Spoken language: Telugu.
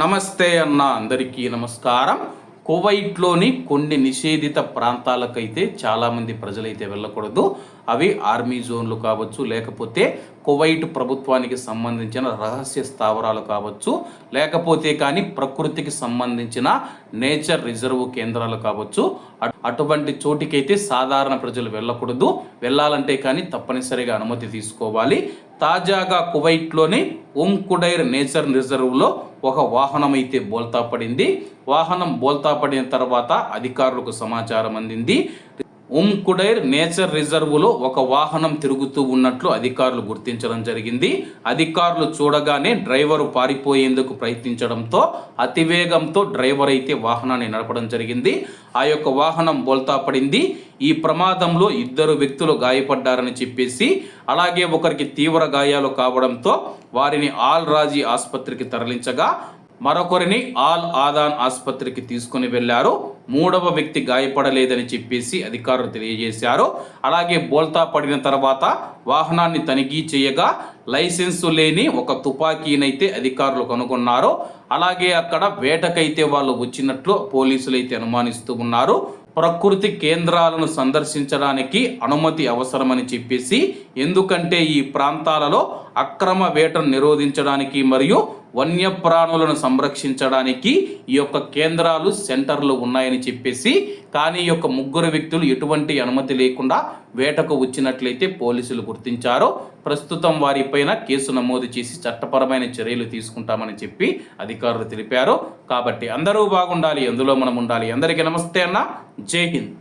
నమస్తే అన్న అందరికీ నమస్కారం. కువైట్లోని కొన్ని నిషేధిత ప్రాంతాలకైతే చాలామంది ప్రజలైతే వెళ్ళకూడదు. అవి ఆర్మీ జోన్లు కావచ్చు లేకపోతే కువైట్ ప్రభుత్వానికి సంబంధించిన రహస్య స్థావరాలు కావచ్చు లేకపోతే కానీ ప్రకృతికి సంబంధించిన నేచర్ రిజర్వ్ కేంద్రాలు కావచ్చు. అటువంటి చోటికైతే సాధారణ ప్రజలు వెళ్ళకూడదు. వెళ్ళాలంటే కానీ తప్పనిసరిగా అనుమతి తీసుకోవాలి. తాజాగా కువైట్లోని ఉమ్కుడైర్ నేచర్ రిజర్వ్లో ఒక వాహనం అయితే బోల్తా పడింది. వాహనం బోల్తా పడిన తర్వాత అధికారులకు సమాచారం అందింది. ఉమ్కుడైర్ నేచర్ రిజర్వ్లో ఒక వాహనం తిరుగుతూ ఉన్నట్లు అధికారులు గుర్తించడం జరిగింది. అధికారులు చూడగానే డ్రైవరు పారిపోయేందుకు ప్రయత్నించడంతో అతివేగంతో డ్రైవర్ అయితే వాహనాన్ని నడపడం జరిగింది. ఆ యొక్క వాహనం బోల్తా పడింది. ఈ ప్రమాదంలో ఇద్దరు వ్యక్తులు గాయపడ్డారని చెప్పేసి అలాగే ఒకరికి తీవ్ర గాయాలు కావడంతో వారిని ఆల్ రాజీ ఆసుపత్రికి తరలించగా మరొకరిని ఆల్ ఆదాన్ ఆసుపత్రికి తీసుకుని వెళ్ళారు మూడవ వ్యక్తి గాయపడలేదని చెప్పేసి అధికారులు తెలియజేశారు. అలాగే బోల్తా పడిన తర్వాత వాహనాన్ని తనిఖీ చేయగా లైసెన్సు లేని ఒక తుపాకీనైతే అధికారులు కనుగొన్నారు. అలాగే అక్కడ వేటకైతే వాళ్ళు వచ్చినట్లు పోలీసులు అయితే అనుమానిస్తూ ఉన్నారు. ప్రకృతి కేంద్రాలను సందర్శించడానికి అనుమతి అవసరమని చెప్పేసి ఎందుకంటే ఈ ప్రాంతాలలో అక్రమ వేటను నిరోధించడానికి మరియు వన్యప్రాణులను సంరక్షించడానికి ఈ యొక్క కేంద్రాలు సెంటర్లు ఉన్నాయని చెప్పేసి కానీ ఈ యొక్క ముగ్గురు వ్యక్తులు ఎటువంటి అనుమతి లేకుండా వేటకు వచ్చినట్లయితే పోలీసులు గుర్తించారు. ప్రస్తుతం వారిపైన కేసు నమోదు చేసి చట్టపరమైన చర్యలు తీసుకుంటామని చెప్పి అది అధికారులు తెలిపారు. కాబట్టి అందరూ బాగుండాలి అందులో మనం ఉండాలి. అందరికీ నమస్తే అన్న. జై హింద్.